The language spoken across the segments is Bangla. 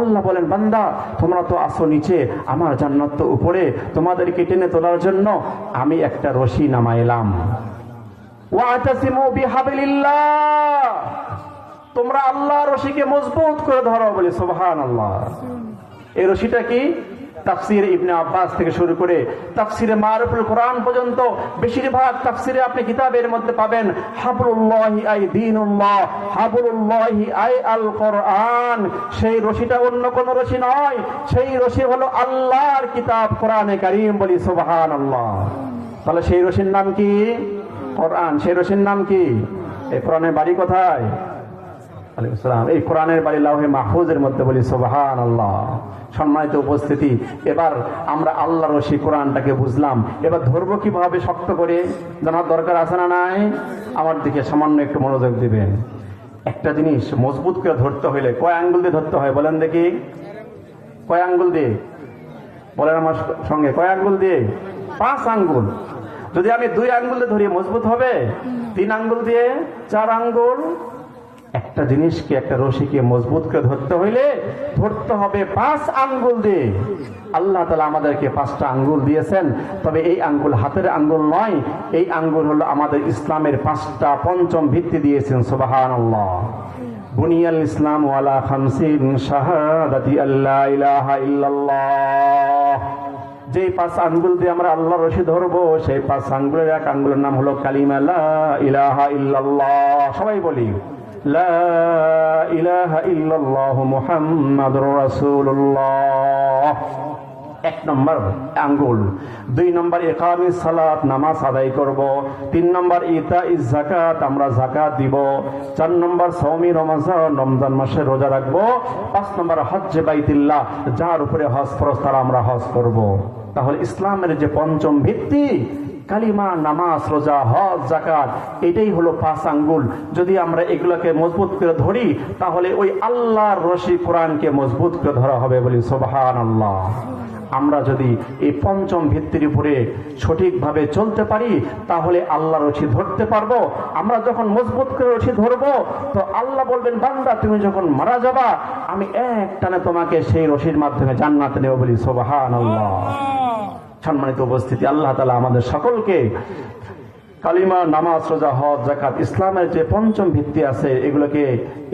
আল্লাহ বলেন, বান্দা, তোমরা তো আসো নিচে, আমার জান্নাত তো উপরে, তোমাদেরকে টেনে তোলার জন্য আমি একটা রশি নামাইলাম। তোমরা আল্লাহ রশিকে মজবুত করে ধরো বলে সোহান আল্লাহ এই রশিটা কি? তাফসির ইবনে আব্বাস থেকে শুরু করে তাফসিরে মারুফুল কোরআন পর্যন্ত বেশিরভাগ তাফসিরে আপনি কিতাবের মধ্যে পাবেন, হাবলুল্লাহি আই দীনুল্লাহ, হাবলুল্লাহি আই আল কোরআন। সেই রশিটা অন্য কোন রশি নয়, সেই রশি হলো আল্লাহর কিতাব কোরআনে কারীম বলি সুবহানাল্লাহ। তাহলে সেই রশির নাম কি? কোরআন। সেই রশির নাম কি? এই কোরআনের বাড়ি কোথায়? আলাইকুম সালাম। এই কোরআনের বাড়ি লাউহে মাহফুজের মধ্যে বলি সোবাহান আল্লাহ সম্মানিত উপস্থিতি, এবার আমরা আল্লাহ রশি কোরআনটাকে বুঝলাম। এবার ধরবো কীভাবে শক্ত করে? জানার দরকার আছে না নাই? আমার দিকে সামান্য একটু মনোযোগ দিবেন। একটা জিনিস মজবুত করে ধরতে হইলে, কয় আঙ্গুল দিয়ে ধরতে হয় বলেন দেখি। কয় আঙ্গুল দিয়ে? বলেন আমার সঙ্গে, কয় আঙ্গুল দিয়ে? পাঁচ আঙ্গুল। যদি আমি দুই আঙ্গুল দিয়ে ধরি, মজবুত হবে? তিন আঙ্গুল দিয়ে? চার আঙ্গুল? একটা জিনিসকে, একটা রশিকে মজবুত করে ধরতে হইলে ধরতে হবে পাঁচ আঙ্গুল দিয়ে। আল্লাহ তালা আমাদেরকে পাঁচটা আঙ্গুল দিয়েছেন। তবে এই আঙ্গুল হাতের আঙ্গুল নয়, এই আঙ্গুল হলো আমাদের ইসলামের পাঁচটা পঞ্চম ভিত্তি দিয়েছেন সুবাহান বুনিয়াল ইসলাম ওয়ালা খামসিন শাহাদাতি আল্লাহ ইলাহা ইল্লাল্লাহ। যে পাঁচ আঙ্গুল দিয়ে আমরা আল্লাহ রশি ধরবো, সেই পাঁচ আঙ্গুলের এক আঙ্গুলের নাম হলো কালিমা লা ইলাহা ইল্লাল্লাহ। সবাই বলি। লা ইলাহা ইল্লাল্লাহ মুহাম্মাদুর রাসূলুল্লাহ। এক নম্বর আঙ্গুল। দুই নম্বর একামি সালাত, নামাজ আদায় করব। তিন নম্বর ইতা ইজ জাকাত আমরা জাকাত দিব। চার নম্বর সৌমি রমজান রমজান মাসে রোজা রাখব। পাঁচ নম্বর হজ্জে বাইতিল্লাহ, যার উপরে হজ ফরজ, তারা আমরা হজ করব। তাহলে ইসলামের যে পঞ্চম ভিত্তি কালিমা, নামাজ, রোজা, হজ জাকাত এটাই হলো পাঁচ আঙ্গুল। যদি আমরা এগুলোকে মজবুত করে ধরি, তাহলে ওই আল্লাহর রশি কোরআনকে মজবুত করে ধরা হবে বলি সোবাহান আল্লাহ আমরা যদি এই পঞ্চম ভিত্তির উপরে সঠিকভাবে চলতে পারি, তাহলে আল্লাহ রশি ধরতে পারব। আমরা যখন মজবুত করে রশি ধরবো, তো আল্লাহ বলবেন, বান্দা, তুমি যখন মারা যাবা, আমি এক টানে তোমাকে সেই রশির মাধ্যমে জান্নাতে নেব বলি সোবাহান আল্লাহ! সম্মানিত উপস্থিতি, আল্লাহ তালা আমাদের সকলকে কালিমা, নামাজ, রোজা, হজ জাকাত ইসলামের যে পঞ্চম ভিত্তি আছে, এগুলোকে,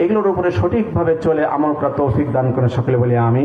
এগুলোর উপরে সঠিকভাবে চলে আমল করা তৌফিক দান করে সকলে বলি আমি